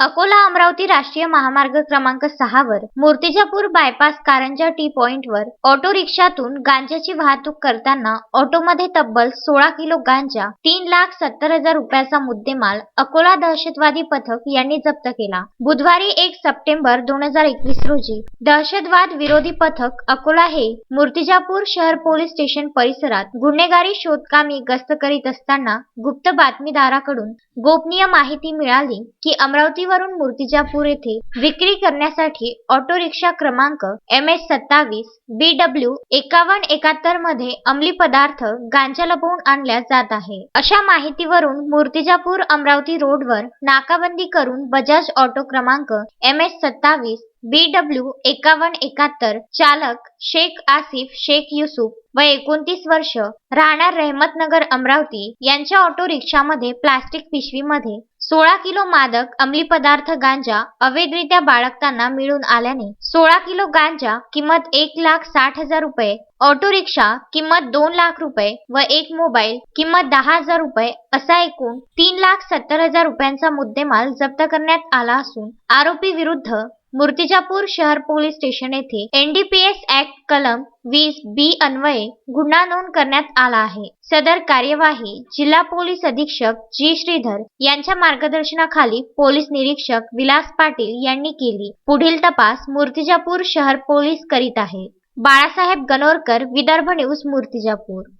अकोला अमरावती राष्ट्रीय महामार्ग क्रमांक सहावर मूर्तिजापूर बायपास कारंजा टी पॉइंटवर ऑटो रिक्षातून गांजाची वाहतूक करताना ऑटोमध्ये तब्बल सोळा किलो गांजा तीन लाख सत्तर हजार रुपयाचा मुद्देमाल अकोला दहशतवादी पथक यांनी जप्त केला. बुधवारी एक सप्टेंबर दोन हजार एकवीस रोजी दहशतवाद विरोधी पथक अकोला हे मूर्तिजापूर शहर पोलीस स्टेशन परिसरात गुन्हेगारी शोधकामी गस्त करीत असताना गुप्त बातमीदाराकडून गोपनीय माहिती मिळाली की अमरावती अमरावतीवरून मूर्तिजापूर येथे विक्री करण्यासाठी ऑटो रिक्षा क्रमांक एम एस सत्तावीस बी डब्ल्यू एकावन्न एकाहत्तरमध्ये अंमली पदार्थ गांजा लपवून आणल्या जात आहे. अशा माहितीवरून मूर्तिजापूर अमरावती रोडवर नाकाबंदी करून बजाज ऑटो क्रमांक एम एस सत्तावीस बी डब्ल्यू एकावन्न एकाहत्तर चालक शेख आसिफ शेख युसुफ व एकोणतीस वर्ष राहणार रहमतनगर अमरावती यांच्या ऑटो रिक्षामध्ये प्लास्टिक पिशवीमध्ये सोळा किलो मादक अंमली पदार्थ गांजा अवैधरित्या बाळगताना मिळून आल्याने सोळा किलो गांजा किंमत एक लाख साठ हजार रुपये ऑटो रिक्षा किंमत दोन लाख रुपये व एक मोबाईल किंमत दहा हजार रुपये असा एकूण तीन लाख सत्तर हजार रुपयांचा मुद्देमाल जप्त करण्यात आला असून आरोपी विरुद्ध मूर्तिजापूर शहर पोलीस स्टेशन येथे एनडीपीएस ऍक्ट कलम वीस बी अन्वये गुन्हा नोंद करण्यात आला आहे. सदर कार्यवाही जिल्हा पोलीस अधीक्षक जी श्रीधर यांच्या मार्गदर्शनाखाली पोलीस निरीक्षक विलास पाटील यांनी केली. पुढील तपास मूर्तिजापूर शहर पोलीस करीत आहे. बाळासाहेब गणोरकर विदर्भ न्यूज मूर्तिजापूर.